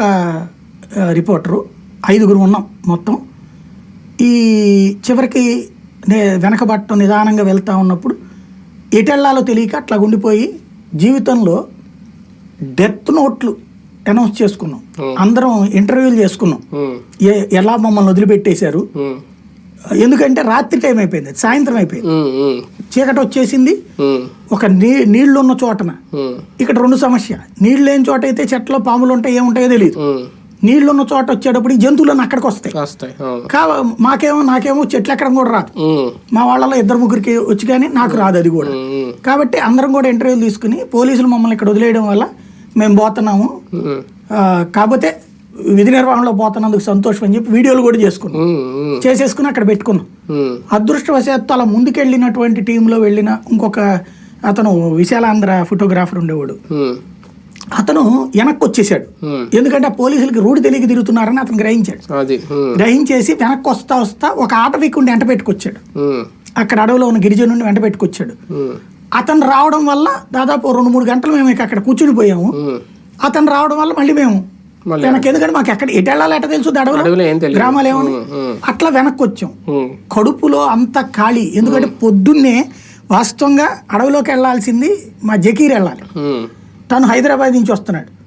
ఒక రిపోర్టరు ఐదుగురు ఉన్నాం మొత్తం. ఈ చివరికి నే వెనకబట్టం నిదానంగా వెళ్తా ఉన్నప్పుడు ఎటెళ్ళాలో తెలియక అట్లా ఉండిపోయి జీవితంలో డెత్ నోట్లు అనౌన్స్ చేసుకున్నాం. అందరం ఇంటర్వ్యూలు చేసుకున్నాం. ఎలా మమ్మల్ని వదిలిపెట్టేశారు? ఎందుకంటే రాత్రి టైం అయిపోయింది సాయంత్రం అయిపోయింది. చీకటి వచ్చేసింది ఒక నీ నీళ్ళు ఉన్న చోటన ఇక్కడ రెండు సమస్య. నీళ్ళు లేని చోట అయితే చెట్లో పాములు ఉంటాయి ఏముంటాయో తెలియదు ఉమ్. నీళ్ళు ఉన్న చోట వచ్చేటప్పుడు ఈ జంతువులన్నీ అక్కడికి వస్తాయి. కా మాకేమో నాకేమో చెట్లు ఎక్కడం కూడా రాదు. మా వాళ్ళలో ఇద్దరు ముగ్గురికి వచ్చి కానీ నాకు రాదు అది కూడా. కాబట్టి అందరం కూడా ఇంటర్వ్యూలు తీసుకుని పోలీసులు మమ్మల్ని ఇక్కడ వదిలేయడం వల్ల మేము పోతున్నాము. కాకపోతే విధి నిర్వహణలో పోతున్నందుకు సంతోషం అని చెప్పి వీడియోలు కూడా చేసుకున్నాం. చేసేసుకుని అక్కడ పెట్టుకున్నాం. అదృష్టవశాత్తు అలా ముందుకెళ్ళినటువంటి టీంలో వెళ్ళిన ఇంకొక అతను విశాలాంధ్ర ఫోటోగ్రాఫర్ ఉండేవాడు. అతను వెనక్కి వచ్చేసాడు. ఎందుకంటే పోలీసులకి రూఢి తెలియక తిరుగుతున్నారని అతను గ్రహించాడు. గ్రహించేసి వెనక్కి వస్తా వస్తా ఒక ఆట వీక్కుండి వెంట పెట్టుకొచ్చాడు. అక్కడ అడవిలో ఉన్న గిరిజను నుండి వెంట పెట్టుకొచ్చాడు. అతను రావడం వల్ల దాదాపు రెండు మూడు గంటలు మేము ఇక అక్కడ కూర్చుని పోయాము. అతను రావడం వల్ల మళ్ళీ మేము వెనక్కి ఎందుకంటే మాకు ఎక్కడ ఎటు వెళ్ళాలి ఎట తెలుసు అడవిలో. గ్రామాలు ఏమని. అట్లా వెనక్కి వచ్చాం. కడుపులో అంత ఖాళీ. ఎందుకంటే పొద్దున్నే వాస్తవంగా అడవిలోకి వెళ్ళాల్సింది మా జకీర్ వెళ్ళాలి. తను హైదరాబాద్ నుంచి వస్తున్నాడు.